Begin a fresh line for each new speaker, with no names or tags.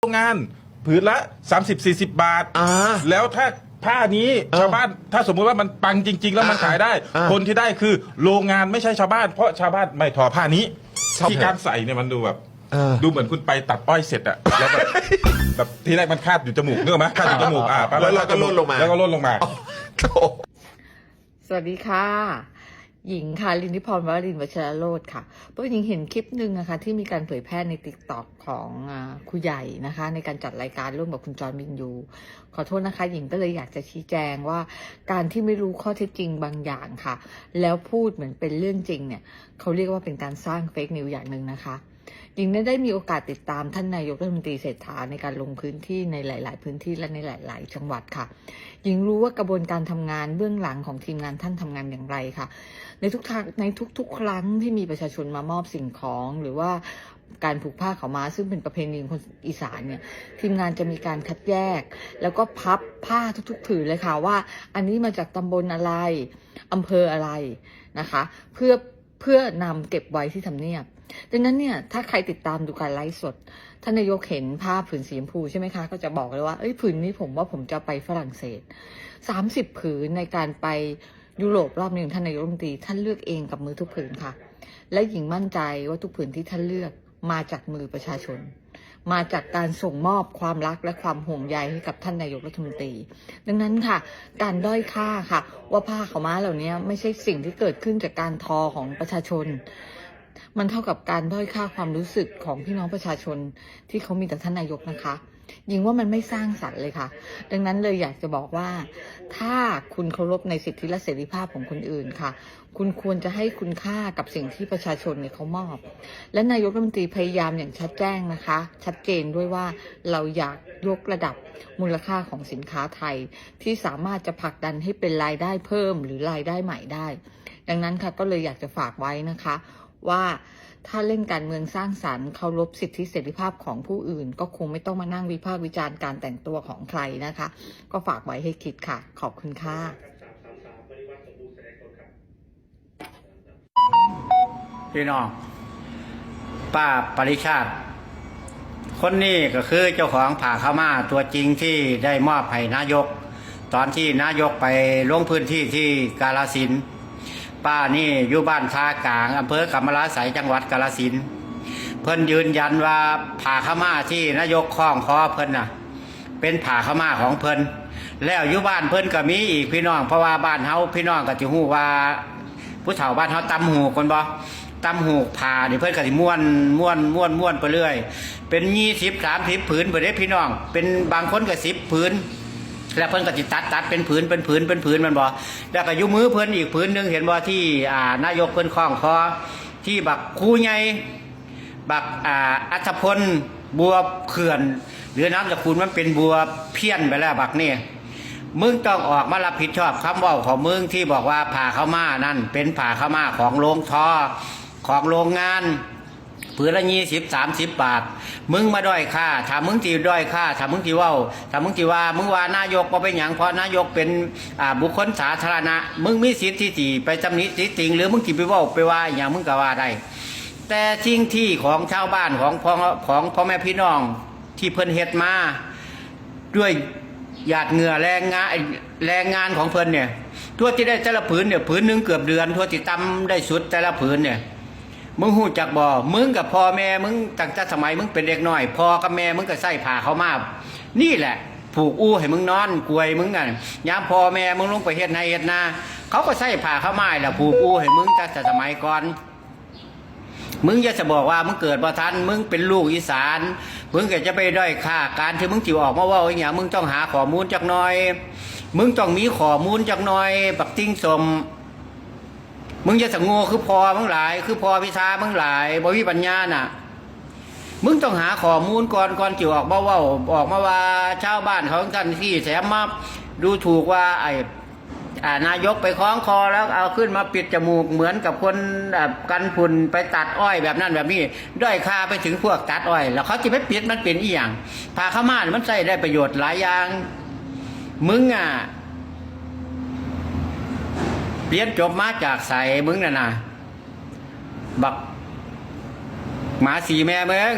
โรงงานผืนละ 30 40 บาท
อ่า
แล้วถ้าผ้านี้
เออ
ชาวบ้านถ้าสมมุติว่ามันปังจริง ๆ แล้วมัน
อ่า
ขายได้
อ่า
คนที่ได้คือโรงงานไม่ใช่ชาวบ้าน เพราะชาวบ้านไม่ทอผ้านี้
ชอบ
ที่การใส่เนี่ยมันดูแบบ
เออ
ดูเหมือนคุณไปตัดอ้อยเสร็จอะแล้วแบบ แบบทีแรกมันคาดอยู่จมูกเนกอะไหมคาดอยู่จมูกอะ
แล้วเราก็ล่นลงมา
แล้วก็ล่นลงมา
โถ่
สวัสดีค่ะ หญิงค่ะลินทิพรวรินวัชรโรธค่ะเพราะหญิงเห็นคลิปหนึ่งนะคะที่มีการเผยแพร่ในติ๊กต็อกของอครูใหญ่นะคะ ในการจัดรายการร่วมกับคุณจอร์นมินยู ขอโทษนะคะ หญิงก็เลยอยากจะชี้แจงว่าการที่ไม่รู้ข้อเท็จจริงบางอย่างค่ะ แล้วพูดเหมือนเป็นเรื่องจริงเนี่ยเขาเรียกว่าเป็นการสร้างเฟกนิวอย่างหนึ่งนะคะ หญิงได้มีโอกาสติดตามท่านนายกรัฐมนตรีเศรษฐาในการลงพื้นที่ในหลาย ๆ พื้นที่และในหลาย ๆ จังหวัดค่ะ หญิงรู้ว่ากระบวนการทำงานเบื้องหลังของทีมงานท่านทำงานอย่างไรค่ะ ในทุกทางในทุก ๆ ครั้งที่มีประชาชนมามอบสิ่งของหรือว่าการผูกผ้าขาวม้าซึ่งเป็นประเพณีของคนอีสานเนี่ยทีมงานจะมีการคัดแยก แล้วก็พับผ้าทุกๆผืนเลยค่ะว่า อันนี้มาจากตำบลอะไรอำเภออะไรนะคะ เพื่อเพื่อนำเก็บไว้ที่ทำเนียบ ดังนั้นเนี่ยถ้าใครติดตามดูการไลฟ์สดท่านนายกเห็นภาพผืนสีชมพูใช่ไหมคะ ก็จะบอกเลยว่าเอ้ยผืนนี้ผมว่าผมจะไปฝรั่งเศสสามสิบผืนในการไปยุโรปรอบหนึ่งท่านนายกรัฐมนตรีท่านเลือกเองกับมือทุกผืนค่ะ และหญิงมั่นใจว่าทุกผืนที่ท่านเลือกมาจากมือประชาชน มาจากการส่งมอบความรักและความห่วงใยให้กับท่านนายกรัฐมนตรี ดังนั้นค่ะ การด้อยค่าค่ะ ว่าผ้าขาวม้าเหล่านี้ไม่ใช่สิ่งที่เกิดขึ้นจากการทอของประชาชน มันเท่ากับการด้อยค่าความรู้สึกของพี่น้องประชาชนที่เขามีต่อท่านนายกนะคะยิงว่ามันไม่สร้างสรรค์เลยค่ะ ดังนั้นเลยอยากจะบอกว่า ถ้าคุณเคารพในสิทธิและเสรีภาพของคนอื่นค่ะ คุณควรจะให้คุณค่ากับสิ่งที่ประชาชนเนี่ยเขามอบ และนายกรัฐมนตรีพยายามอย่างชัดแจ้งนะคะ ชัดเจนด้วยว่าเราอยากยกระดับมูลค่าของสินค้าไทย ที่สามารถจะผลักดันให้เป็นรายได้เพิ่มหรือรายได้ใหม่ได้ ดังนั้นค่ะก็เลยอยากจะฝากไว้นะคะ ว่าถ้าเล่นการเมืองสร้างสรรค์เคารพสิทธิเสรีภาพของผู้อื่น ก็คงไม่ต้องมานั่งวิพากษ์วิจารณ์การแต่งตัวของใครนะคะ ก็ฝากไว้ให้คิดค่ะ ขอบคุณค่ะ
พี่น้องป้าปริชาติ คนนี้ก็คือเจ้าของผ่าข้าวมาตัวจริงที่ได้มอบให้นายก ตอนที่นายกไปลงพื้นที่ที่กาลสินธุ์ ป้านี่อยู่บ้านทากลางอำเภอกำมะลาไสยจังหวัดกาลสินเพิ่นยืนยันว่าผ่าข้าวมาที่นายกคล้องคอเพิ่นน่ะ เป็นผ่าข้าวมาของเพิ่นแล้วอยู่บ้านเพิ่นก็มีอีกพี่น้อง เพราะว่าบ้านเฮาพี่น้องก็สิฮู้ว่า ผู้เฒ่าบ้านเฮาตำหูคนบ่ตำหูผ่านี่เพิ่นก็สิม่วนม่วนม่วนม่วนไปเรื่อย เป็น20 30ผืนบ่ได้พี่น้อง เป็นบางคนก็10ผืน แล้วเพิ่นก็สิตัดตัดเป็นผืนเป็นผืนเป็นผืนมันบ่แล้วก็ยู่มือเพิ่นอีกผืนหนึ่งเห็นบ่ที่อ่านายกเพิ่นคล้องคอที่บักครูใหญ่บักอ่าอัธพลบัวเขื่อน หรือน้ำจากคุณมันเป็นบัวเพี้ยนไปแล้วบักนี่มึงต้องออกมารับผิดชอบคำว่าของมึงที่บอกว่าผ่าเข้ามานั่นเป็นผ่าเข้ามาของโรงทอของโรงงาน ผืนละยี่สิบสามสิบบาท มึงมาด้อยค่าถามมึงตีด้อยค่าถามมึงตีว่าถามมึงตีว่ามึงว่านายกก็เป็นอย่างเพราะนายกเป็นบุคคลสาธารณะ มึงมีสิทธิ์ที่ตีไปจำนิติติงหรือมึงตีไปว่าไปว่าอย่างมึงก็ว่าได้แต่ทิ้งที่ของชาวบ้านของพ่อของพ่อแม่พี่น้องที่เพิ่นเฮ็ดมาด้วยหยาดเหงื่อแรงงานแรงงานของเพิ่นเนี่ยทั่วที่ได้แต่ละผืนเนี่ยผืนหนึงเกือบเดือนทั่วที่ตำได้สุดแต่ละผืนเนี่ย มึงหูจักบ่มึงกับพ่อแม่มึงตั้งแต่สมัยมึงเป็นเด็กน้อยพ่อกับแม่มึงก็ใส่ผ้าเขามานี่แหละ ผูกอู้ให้มึงนอนกลวยมึงกันยามพ่อแม่มึงลงไปเฮ็ดนาเฮ็ดนาเขาก็ใส่ผ้าเขามาแหละผูกอู้ให้มึงตั้งแต่สมัยก่อนมึงอย่าจะบอกว่ามึงเกิดบ่ทันมึงเป็นลูกอีสาน มึงก็จะไปด้อยค่าการที่มึงจิวออกมาว่าอย่างมึงต้องหาข้อมูลจักหน่อย มึงต้องมีข้อมูลจักหน่อยบักติ้งสม มึงจะสงโง่คือพอมึงหลาย คือพอพิชามึงหลายบ่มีปัญญาน่ะ มึงต้องหาข้อมูลก่อนก่อนจิวออกมาว่าออกมาว่าชาวบ้านเขาท่านที่แถมมาดูถูกว่าไอ้นายกไปคล้องคอแล้วเอาขึ้นมาปิดจมูกเหมือนกับคนกันฝุ่นไปตัดอ้อยแบบนั้นแบบนี้ ด้อยค่าไปถึงพวกตัดอ้อย แล้วเขาจะไม่ปิดมันเป็นอีหยังพาเข้ามามันใช้ได้ประโยชน์หลายอย่าง มึงอะ เรียนจบมาจากใสมึงน่ะนะบักหมาสีแม่มึง